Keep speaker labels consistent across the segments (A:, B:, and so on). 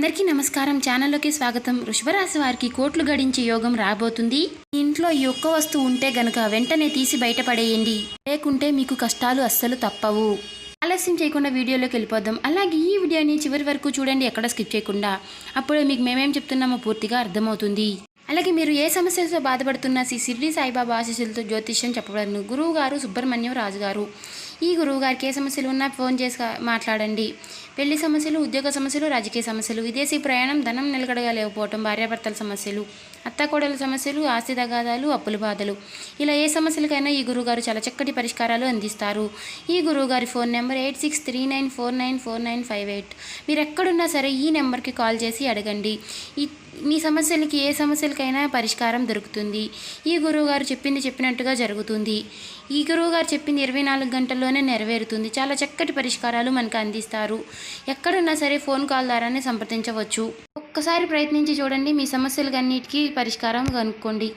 A: అందరికీ నమస్కారం. ఛానల్లోకి స్వాగతం. వృషభరాశి వారికి కోట్లు గడించే యోగం రాబోతుంది. మీ ఇంట్లో ఈ ఒక్క వస్తువు ఉంటే గనక వెంటనే తీసి బయటపడేయండి. లేకుంటే మీకు కష్టాలు అస్సలు తప్పవు. ఆలస్యం చేయకుండా వీడియోలోకి వెళ్ళిపోదాం. అలాగే ఈ వీడియోని చివరి వరకు చూడండి ఎక్కడ స్కిప్ చేయకుండా. అప్పుడే మీకు మేమేం చెప్తున్నామో పూర్తిగా అర్థమవుతుంది. అలాగే మీరు ఏ సమస్యలతో బాధపడుతున్నా శ్రీ సిరి సాయిబాబా ఆశీస్సులతో జ్యోతిష్యం చెప్పబడను. గురువు గారు సుబ్రహ్మణ్యం రాజు గారు ఈ గురువుగారికి ఏ సమస్యలు ఉన్నా ఫోన్ చేసి మాట్లాడండి. పెళ్ళి సమస్యలు ఉద్యోగ సమస్యలు రాజకీయ సమస్యలు విదేశీ ప్రయాణం ధనం నిలకడగా లేకపోవటం భార్యాభర్తల సమస్యలు అత్తాకోడల సమస్యలు ఆస్తి తగాదాలు అప్పుల బాధలు. ఇలా ఏ సమస్యలకైనా ఈ గురువుగారు చాలా చక్కటి పరిష్కారాలు అందిస్తారు. ఈ గురువుగారి phone number eight six three nine four nine four nine five eight. మీరు ఎక్కడున్నా సరే ఈ నెంబర్కి కాల్ చేసి అడగండి. ఈ మీ సమస్యలకి ఏ సమస్యలకైనా పరిష్కారం దొరుకుతుంది. ఈ గురువుగారు చెప్పింది చెప్పినట్టుగా జరుగుతుంది. ఈ గురువుగారు చెప్పింది ఇరవై నాలుగు గంటల్లోనే నెరవేరుతుంది. చాలా చక్కటి పరిష్కారాలు మనకు అందిస్తారు. ఎక్కడున్నా సరే ఫోన్ కాల్ ద్వారానే సంప్రదించవచ్చు. ఒక్కసారి ప్రయత్నించి చూడండి. మీ సమస్యలకన్నిటికీ పరిష్కారం కనుక్కోండి.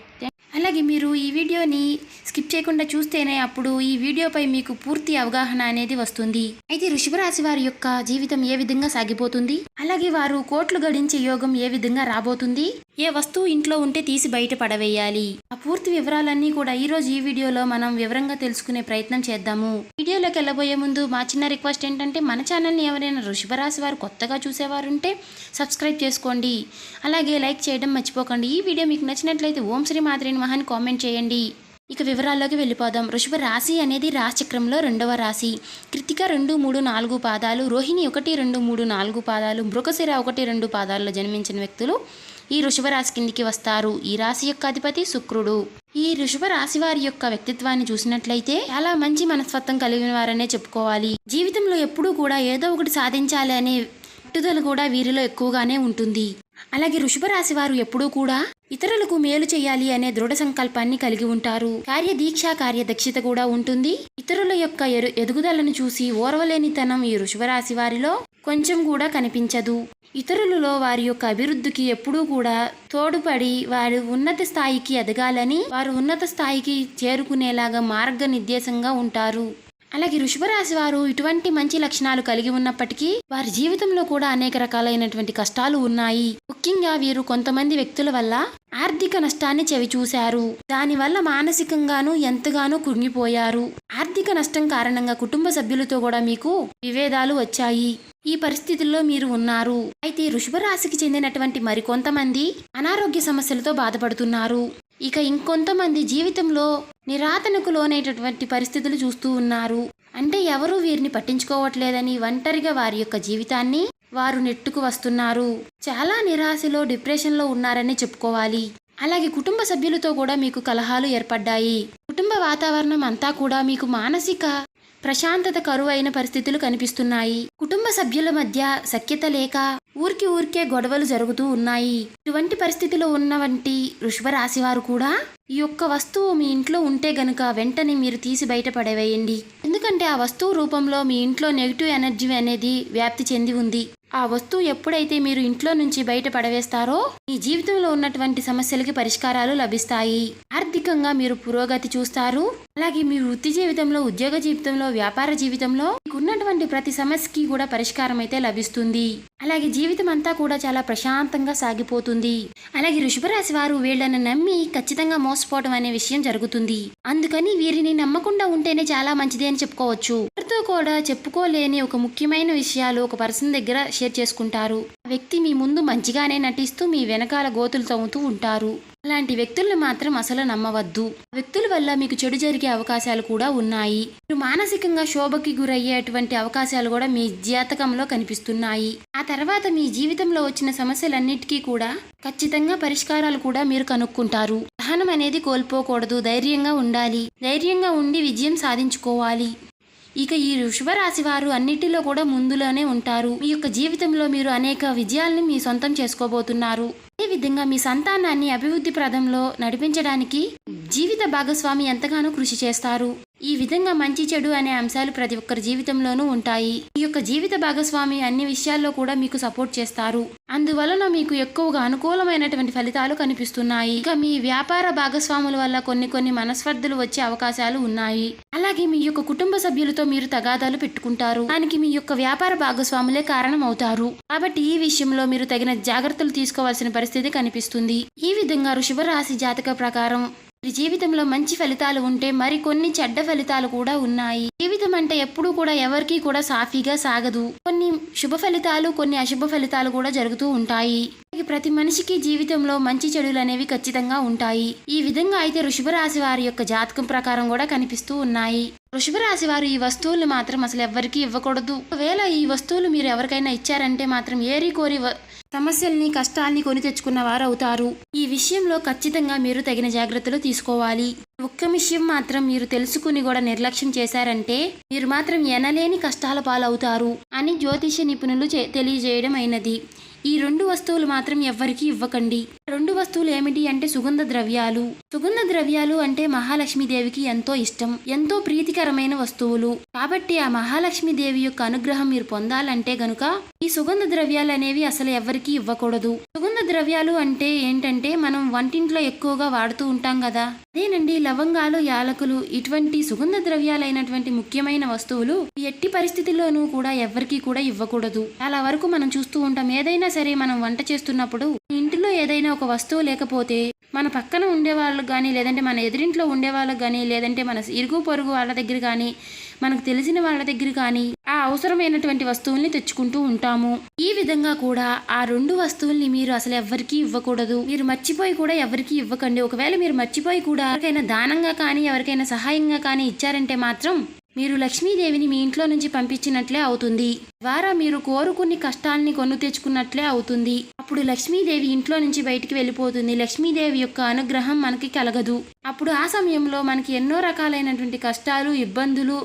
A: అలాగే మీరు ఈ వీడియోని స్కిప్ చేయకుండా చూస్తేనే అప్పుడు ఈ వీడియోపై మీకు పూర్తి అవగాహన అనేది వస్తుంది. అయితే వృషభ వారి యొక్క జీవితం ఏ విధంగా సాగిపోతుంది? అలాగే వారు కోట్లు గడించే యోగం ఏ విధంగా రాబోతుంది? ఏ వస్తువు ఇంట్లో ఉంటే తీసి బయట పడవేయాలి? ఆ పూర్తి వివరాలన్నీ కూడా ఈ రోజు ఈ వీడియోలో మనం వివరంగా తెలుసుకునే ప్రయత్నం చేద్దాము. వీడియోలోకి వెళ్ళబోయే ముందు మా చిన్న రిక్వెస్ట్ ఏంటంటే మన ఛానల్ని ఎవరైనా ఋషభరాశి రాశి వారు కొత్తగా చూసేవారుంటే సబ్స్క్రైబ్ చేసుకోండి. అలాగే లైక్ చేయడం మర్చిపోకండి. ఈ వీడియో మీకు నచ్చినట్లయితే ఓం శ్రీ మాధురిని మహాని కామెంట్ చేయండి. ఇక వివరాల్లోకి వెళ్ళిపోదాం. వృషభ రాశి అనేది రాశిచక్రంలో రెండవ రాశి. కృతిక రెండు మూడు నాలుగు పాదాలు రోహిణి ఒకటి రెండు మూడు నాలుగు పాదాలు మృగశిర ఒకటి రెండు పాదాల్లో జన్మించిన వ్యక్తులు. ఈ వృషభ రాశి కిందికి వస్తారు. ఈ రాశి యొక్క అధిపతి శుక్రుడు. ఈ ఋషభ రాశి వారి యొక్క వ్యక్తిత్వాన్ని చూసినట్లయితే చాలా మంచి మనస్తత్వం కలిగిన వారనే చెప్పుకోవాలి. జీవితంలో ఎప్పుడూ కూడా ఏదో ఒకటి సాధించాలి అనే పట్టుదల కూడా వీరిలో ఎక్కువగానే ఉంటుంది. అలాగే ఋషభ రాశి వారు ఎప్పుడూ కూడా ఇతరులకు మేలు చేయాలి అనే దృఢ సంకల్పాన్ని కలిగి ఉంటారు. కార్యదీక్ష కార్యదక్షత కూడా ఉంటుంది. ఇతరుల యొక్క ఎరు ఎదుగుదలను చూసి ఓర్వలేనితనం ఈ వృషభ వారిలో కొంచెం కూడా కనిపించదు. ఇతరులలో వారి యొక్క అభివృద్ధికి ఎప్పుడూ కూడా తోడుపడి వారు ఉన్నత స్థాయికి ఎదగాలని వారు ఉన్నత స్థాయికి చేరుకునేలాగా మార్గనిర్దేశంగా ఉంటారు. అలాగే వృషభ వారు ఇటువంటి మంచి లక్షణాలు కలిగి ఉన్నప్పటికీ వారి జీవితంలో కూడా అనేక రకాలైనటువంటి కష్టాలు ఉన్నాయి. ముఖ్యంగా వీరు కొంతమంది వ్యక్తుల వల్ల ఆర్థిక నష్టాన్ని చవిచూశారు దానివల్ల మానసికంగానూ ఎంతగానో కృంగిపోయారు. ఆర్థిక నష్టం కారణంగా కుటుంబ సభ్యులతో కూడా మీకు విభేదాలు వచ్చాయి. ఈ పరిస్థితుల్లో మీరు ఉన్నారు. అయితే వృషభ రాశికి చెందినటువంటి మరికొంతమంది అనారోగ్య సమస్యలతో బాధపడుతున్నారు. ఇక ఇంకొంతమంది జీవితంలో నిరాతనకు లోనైనటువంటి పరిస్థితులు చూస్తూ ఉన్నారు. అంటే ఎవరూ వీరిని పట్టించుకోవట్లేదని ఒంటరిగా వారి యొక్క జీవితాన్ని వారు నెట్టుకు వస్తున్నారు. చాలా నిరాశలో డిప్రెషన్లో ఉన్నారని చెప్పుకోవాలి. అలాగే కుటుంబ సభ్యులతో కూడా మీకు కలహాలు ఏర్పడ్డాయి. కుటుంబ వాతావరణం అంతా కూడా మీకు మానసిక ప్రశాంతత కరువైన పరిస్థితులు కనిపిస్తున్నాయి. కుటుంబ సభ్యుల మధ్య సఖ్యత లేక ఊరికి ఊరికే గొడవలు జరుగుతూ ఉన్నాయి. ఇటువంటి పరిస్థితిలో ఉన్న వంటి రాశి వారు కూడా ఈ యొక్క వస్తువు మీ ఇంట్లో ఉంటే గనుక వెంటనే మీరు తీసి బయట పడవేయండి. ఎందుకంటే ఆ వస్తువు రూపంలో మీ ఇంట్లో నెగిటివ్ ఎనర్జీ అనేది వ్యాప్తి చెంది ఉంది. ఆ వస్తువు ఎప్పుడైతే మీరు ఇంట్లో నుంచి బయట పడవేస్తారో మీ జీవితంలో ఉన్నటువంటి సమస్యలకి పరిష్కారాలు లభిస్తాయి. ఆర్థికంగా మీరు పురోగతి చూస్తారు. అలాగే మీ వృత్తి జీవితంలో ఉద్యోగ జీవితంలో వ్యాపార జీవితంలో మీకు ఉన్నటువంటి ప్రతి సమస్యకి కూడా పరిష్కారం అయితే లభిస్తుంది. అలాగే జీవితం అంతా కూడా చాలా ప్రశాంతంగా సాగిపోతుంది. అలాగే ఋషభరాశి వారు వీళ్ళను నమ్మి ఖచ్చితంగా మోసపోవడం అనే విషయం జరుగుతుంది. అందుకని వీరిని నమ్మకుండా ఉంటేనే చాలా మంచిది అని చెప్పుకోవచ్చు. ఎవరితో కూడా చెప్పుకోలేని ఒక ముఖ్యమైన విషయాలు ఒక పర్సన్ దగ్గర షేర్ చేసుకుంటారు. వ్యక్తి మీ ముందు మంచిగానే నటిస్తూ మీ వెనకాల గోతులు తవ్వుతూ ఉంటారు. అలాంటి వ్యక్తులను మాత్రం అసలు నమ్మవద్దు. ఆ వ్యక్తుల వల్ల మీకు చెడు జరిగే అవకాశాలు కూడా ఉన్నాయి. మీరు మానసికంగా శోభకి గురయ్యేటువంటి అవకాశాలు కూడా మీ జాతకంలో కనిపిస్తున్నాయి. ఆ తర్వాత మీ జీవితంలో వచ్చిన సమస్యలన్నిటికీ కూడా ఖచ్చితంగా పరిష్కారాలు కూడా మీరు కనుక్కుంటారు. సహనం అనేది కోల్పోకూడదు. ధైర్యంగా ఉండాలి. ధైర్యంగా ఉండి విజయం సాధించుకోవాలి. ఇక ఈ వృషభరాశి వారు అన్నిటిలో కూడా ముందులోనే ఉంటారు. మీ యొక్క జీవితంలో మీరు అనేక విజయాలను మీ సొంతం చేసుకోబోతున్నారు. అదే విధంగా మీ సంతానాన్ని అభివృద్ధి ప్రదంలో నడిపించడానికి జీవిత భాగస్వామి ఎంతగానో కృషి చేస్తారు. ఈ విధంగా మంచి చెడు అనే అంశాలు ప్రతి ఒక్కరి జీవితంలోనూ ఉంటాయి. ఈ యొక్క జీవిత భాగస్వామి అన్ని విషయాల్లో కూడా మీకు సపోర్ట్ చేస్తారు. అందువలన మీకు ఎక్కువగా అనుకూలమైనటువంటి ఫలితాలు కనిపిస్తున్నాయి. ఇక మీ వ్యాపార భాగస్వాముల వల్ల కొన్ని కొన్ని మనస్పర్ధలు వచ్చే అవకాశాలు ఉన్నాయి. అలాగే మీ యొక్క కుటుంబ సభ్యులతో మీరు తగాదాలు పెట్టుకుంటారు. దానికి మీ యొక్క వ్యాపార భాగస్వాములే కారణం అవుతారు కాబట్టి ఈ విషయంలో మీరు తగిన జాగ్రత్తలు తీసుకోవాల్సిన పరిస్థితి కనిపిస్తుంది. ఈ విధంగా వృషభ రాశి జాతక ప్రకారం మీరు జీవితంలో మంచి ఫలితాలు ఉంటే మరికొన్ని చెడ్డ ఫలితాలు కూడా ఉన్నాయి. జీవితం అంటే ఎప్పుడూ కూడా ఎవరికీ కూడా సాఫీగా సాగదు. కొన్ని శుభ ఫలితాలు కొన్ని అశుభ ఫలితాలు కూడా జరుగుతూ ఉంటాయి. ప్రతి మనిషికి జీవితంలో మంచి చెడులు అనేవి ఖచ్చితంగా ఉంటాయి. ఈ విధంగా అయితే వృషభ రాశి వారి యొక్క జాతకం ప్రకారం కూడా కనిపిస్తూ ఉన్నాయి. వృషభ రాశి వారు ఈ వస్తువులు మాత్రం అసలు ఎవ్వరికీ ఇవ్వకూడదు. ఒకవేళ ఈ వస్తువులు మీరు ఎవరికైనా ఇచ్చారంటే మాత్రం ఏరి కోరి సమస్యల్ని కష్టాల్ని కొని తెచ్చుకున్న వారు అవుతారు ఈ విషయంలో ఖచ్చితంగా మీరు తగిన జాగ్రత్తలు తీసుకోవాలి. ఒక్క విషయం మాత్రం మీరు తెలుసుకుని కూడా నిర్లక్ష్యం చేశారంటే మీరు మాత్రం ఎనలేని కష్టాల పాలవుతారు అని జ్యోతిష నిపుణులు తెలియజేయడం అయినది. ఈ రెండు వస్తువులు మాత్రం ఎవ్వరికీ ఇవ్వకండి. రెండు వస్తువులు ఏమిటి అంటే సుగంధ ద్రవ్యాలు. సుగంధ ద్రవ్యాలు అంటే మహాలక్ష్మీదేవికి ఎంతో ఇష్టం ఎంతో ప్రీతికరమైన వస్తువులు. కాబట్టి ఆ మహాలక్ష్మీదేవి యొక్క అనుగ్రహం మీరు పొందాలంటే గనుక ఈ సుగంధ ద్రవ్యాలు అనేవి అసలు ఎవ్వరికీ ఇవ్వకూడదు. సుగంధ ద్రవ్యాలు అంటే ఏంటంటే మనం వంటింట్లో ఎక్కువగా వాడుతూ ఉంటాం కదా. అదేనండి లవంగాలు యాలకులు ఇటువంటి సుగంధ ద్రవ్యాలైనటువంటి ముఖ్యమైన వస్తువులు ఎట్టి పరిస్థితుల్లోనూ కూడా ఎవ్వరికీ కూడా ఇవ్వకూడదు. చాలా వరకు మనం చూస్తూ ఉంటాం ఏదైనా సరే మనం వంట చేస్తున్నప్పుడు ఇంటిలో ఏదైనా ఒక వస్తువు లేకపోతే మన పక్కన ఉండే వాళ్ళకి కానీ లేదంటే మన ఎదురింట్లో ఉండే వాళ్ళకి కానీ లేదంటే మన ఇరుగు పొరుగు వాళ్ళ దగ్గర కానీ మనకు తెలిసిన వాళ్ళ దగ్గర కానీ ఆ అవసరమైనటువంటి వస్తువుల్ని తెచ్చుకుంటూ ఉంటాము. ఈ విధంగా కూడా ఆ రెండు వస్తువుల్ని మీరు అసలు ఎవ్వరికీ ఇవ్వకూడదు. మీరు మర్చిపోయి కూడా ఎవరికీ ఇవ్వకండి. ఒకవేళ మీరు మర్చిపోయి కూడా ఎవరికైనా దానంగా కానీ ఎవరికైనా సహాయంగా కానీ ఇచ్చారంటే మాత్రం మీరు లక్ష్మీదేవిని మీ ఇంట్లో నుంచి పంపించినట్లే అవుతుంది. ద్వారా మీరు కోరుకుని కష్టాల్ని కొను తెచ్చుకున్నట్లే అవుతుంది. అప్పుడు లక్ష్మీదేవి ఇంట్లో నుంచి బయటికి వెళ్ళిపోతుంది. లక్ష్మీదేవి యొక్క అనుగ్రహం మనకి కలగదు. అప్పుడు ఆ సమయంలో మనకి ఎన్నో రకాలైనటువంటి కష్టాలు ఇబ్బందులు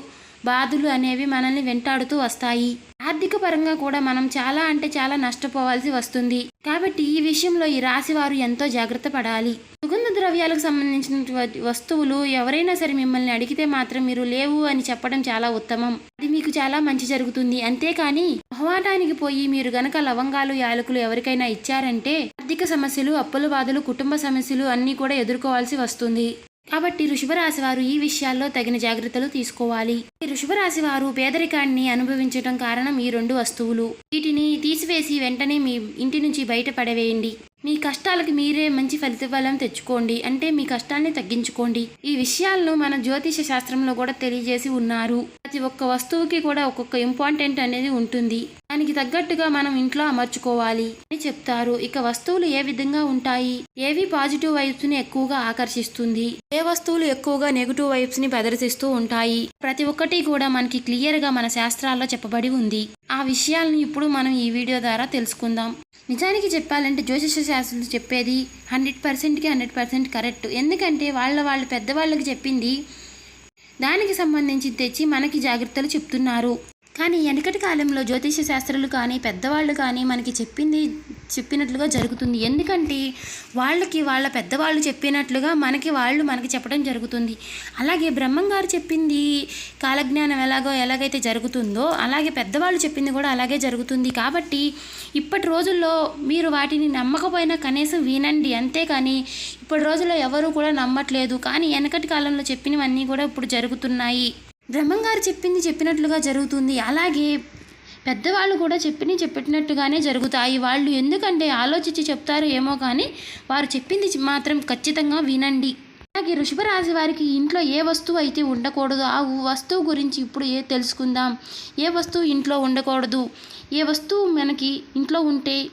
A: బాధలు అనేవి మనల్ని వెంటాడుతూ వస్తాయి. ఆర్థిక పరంగా కూడా మనం చాలా అంటే చాలా నష్టపోవాల్సి వస్తుంది. కాబట్టి ఈ విషయంలో ఈ రాశి వారు ఎంతో జాగ్రత్త పడాలి. సుగంధ ద్రవ్యాలకు సంబంధించిన వస్తువులు ఎవరైనా సరే మిమ్మల్ని అడిగితే మాత్రం మీరు లేవు అని చెప్పడం చాలా ఉత్తమం. అది మీకు చాలా మంచి జరుగుతుంది. అంతేకాని మొహవాటానికి పోయి మీరు గనక లవంగాలు యాలకులు ఎవరికైనా ఇచ్చారంటే ఆర్థిక సమస్యలు అప్పుల బాధలు కుటుంబ సమస్యలు అన్నీ కూడా ఎదుర్కోవాల్సి వస్తుంది. కాబట్టి వృషభరాశి వారు ఈ విషయాల్లో తగిన జాగ్రత్తలు తీసుకోవాలి. ఈ వృషభరాశి వారు పేదరికాన్ని అనుభవించడం కారణం ఈ రెండు వస్తువులు. వీటిని తీసివేసి వెంటనే మీ ఇంటి నుంచి బయట పడవేయండి. మీ కష్టాలకి మీరే మంచి ఫలితఫలం తెచ్చుకోండి. అంటే మీ కష్టాన్ని తగ్గించుకోండి. ఈ విషయాలను మన జ్యోతిష శాస్త్రంలో కూడా తెలియజేసి ఉన్నారు. ప్రతి ఒక్క వస్తువుకి కూడా ఒక్కొక్క ఇంపార్టెంట్ అనేది ఉంటుంది. దానికి తగ్గట్టుగా మనం ఇంట్లో అమర్చుకోవాలి అని చెప్తారు. ఇక వస్తువులు ఏ విధంగా ఉంటాయి? ఏవి పాజిటివ్ వైబ్స్ని ఎక్కువగా ఆకర్షిస్తుంది? ఏ వస్తువులు ఎక్కువగా నెగిటివ్ వైబ్స్ని ప్రదర్శిస్తూ ఉంటాయి? ప్రతి ఒక్కటి కూడా మనకి క్లియర్గా మన శాస్త్రాల్లో చెప్పబడి ఉంది. ఆ విషయాలను ఇప్పుడు మనం ఈ వీడియో ద్వారా తెలుసుకుందాం. నిజానికి చెప్పాలంటే జ్యోతిష శాస్త్రులు చెప్పేది హండ్రెడ్ పర్సెంట్కి హండ్రెడ్ పర్సెంట్ కరెక్ట్. ఎందుకంటే వాళ్ళ వాళ్ళు పెద్దవాళ్ళకి చెప్పింది దానికి సంబంధించి తెచ్చి మనకి జాగ్రత్తలు చెప్తున్నారు. కానీ వెనకటి కాలంలో జ్యోతిష శాస్త్రులు కానీ పెద్దవాళ్ళు కానీ మనకి చెప్పింది చెప్పినట్లుగా జరుగుతుంది. ఎందుకంటే వాళ్ళకి వాళ్ళ పెద్దవాళ్ళు చెప్పినట్లుగా మనకి వాళ్ళు మనకి చెప్పడం జరుగుతుంది. అలాగే బ్రహ్మం గారు చెప్పింది కాలజ్ఞానం ఎలాగో ఎలాగైతే జరుగుతుందో అలాగే పెద్దవాళ్ళు చెప్పింది కూడా అలాగే జరుగుతుంది. కాబట్టి ఇప్పటి రోజుల్లో మీరు వాటిని నమ్మకపోయినా కనీసం వినండి. అంతేకాని ఇప్పటి రోజుల్లో ఎవరు కూడా నమ్మట్లేదు. కానీ వెనకటి కాలంలో చెప్పినవన్నీ కూడా ఇప్పుడు జరుగుతున్నాయి. బ్రహ్మం గారు చెప్పింది చెప్పినట్లుగా జరుగుతుంది. అలాగే పెద్దవాళ్ళు కూడా చెప్పిన చెప్పినట్టుగానే జరుగుతాయి. వాళ్ళు ఎందుకంటే ఆలోచించి చెప్తారు ఏమో కానీ వారు చెప్పింది మాత్రం ఖచ్చితంగా వినండి. అలాగే వృషభ వారికి ఇంట్లో ఏ వస్తువు అయితే ఉండకూడదు ఆ వస్తువు గురించి ఇప్పుడు ఏ తెలుసుకుందాం. ఏ వస్తువు ఇంట్లో ఉండకూడదు? ఏ వస్తువు మనకి ఇంట్లో ఉంటే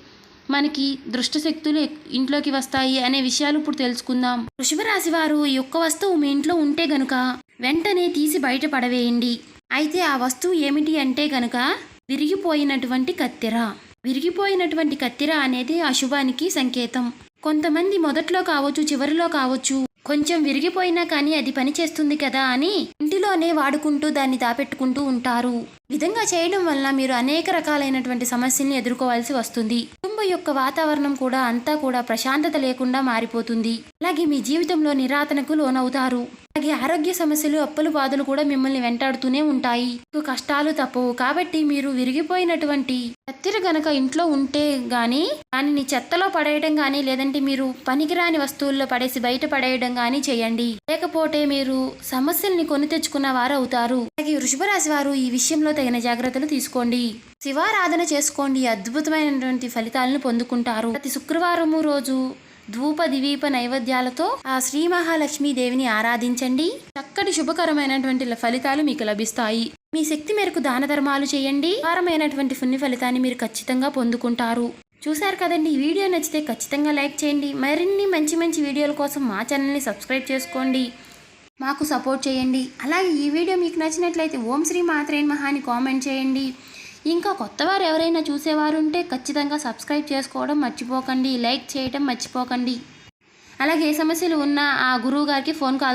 A: మనకి దృష్ట శక్తులు ఇంట్లోకి వస్తాయి అనే విషయాలు ఇప్పుడు తెలుసుకుందాం. వృషభరాశి వారు ఈ ఒక్క వస్తువు మీ ఇంట్లో ఉంటే గనుక వెంటనే తీసి బయట పడవేయండి. అయితే ఆ వస్తువు ఏమిటి అంటే గనుక విరిగిపోయినటువంటి కత్తెర. విరిగిపోయినటువంటి కత్తెర అనేది అశుభానికి సంకేతం. కొంతమంది మొదట్లో కావచ్చు చివరిలో కావచ్చు కొంచెం విరిగిపోయినా కానీ అది పనిచేస్తుంది కదా అని ఇంటిలోనే వాడుకుంటూ దాన్ని దాపెట్టుకుంటూ ఉంటారు. విధంగా చేయడం వల్ల మీరు అనేక రకాలైనటువంటి సమస్యల్ని ఎదుర్కోవాల్సి వస్తుంది. కుటుంబం యొక్క వాతావరణం కూడా అంతా కూడా ప్రశాంతత లేకుండా మారిపోతుంది. అలాగే మీ జీవితంలో నిరాతనకు లోనవుతారు. అలాగే ఆరోగ్య సమస్యలు అప్పుల బాధలు కూడా మిమ్మల్ని వెంటాడుతూనే ఉంటాయి. కష్టాలు తప్పవు. కాబట్టి మీరు విరిగిపోయినటువంటి కత్తిరి గనక ఇంట్లో ఉంటే గాని దానిని చెత్తలో పడేయడం గాని లేదంటే మీరు పనికిరాని వస్తువుల్లో పడేసి బయట పడేయడం గాని చేయండి. లేకపోతే మీరు సమస్యల్ని కొని తెచ్చుకున్న వారు అవుతారు అలాగే వృషభ రాశి వారు ఈ విషయంలో తగిన జాగ్రత్తలు తీసుకోండి. శివారాధన చేసుకోండి. అద్భుతమైనటువంటి ఫలితాలను పొందుకుంటారు. ప్రతి శుక్రవారము రోజు ధూప దివీప నైవేద్యాలతో ఆ శ్రీ మహాలక్ష్మీ దేవిని ఆరాధించండి. చక్కటి శుభకరమైనటువంటి ఫలితాలు మీకు లభిస్తాయి. మీ శక్తి మేరకు దాన ధర్మాలు చేయండి. వారమైనటువంటి పుణ్య ఫలితాన్ని మీరు ఖచ్చితంగా పొందుకుంటారు. చూశారు కదండి ఈ వీడియో నచ్చితే ఖచ్చితంగా లైక్ చేయండి. మరిన్ని మంచి మంచి వీడియోల కోసం మా ఛానల్ని సబ్స్క్రైబ్ చేసుకోండి. మాకు సపోర్ట్ చేయండి. అలాగే ఈ వీడియో మీకు నచ్చినట్లయితే ఓం శ్రీ మాత్రేన్ మహాని కామెంట్ చేయండి. ఇంకా కొత్తవారు ఎవరైనా చూసేవారు ఉంటే ఖచ్చితంగా సబ్స్క్రైబ్ చేసుకోవడం మర్చిపోకండి లైక్ చేయడం మర్చిపోకండి. అలాగే ఏ సమస్యలు ఉన్నా ఆ గురువు గారికి ఫోన్ కాల్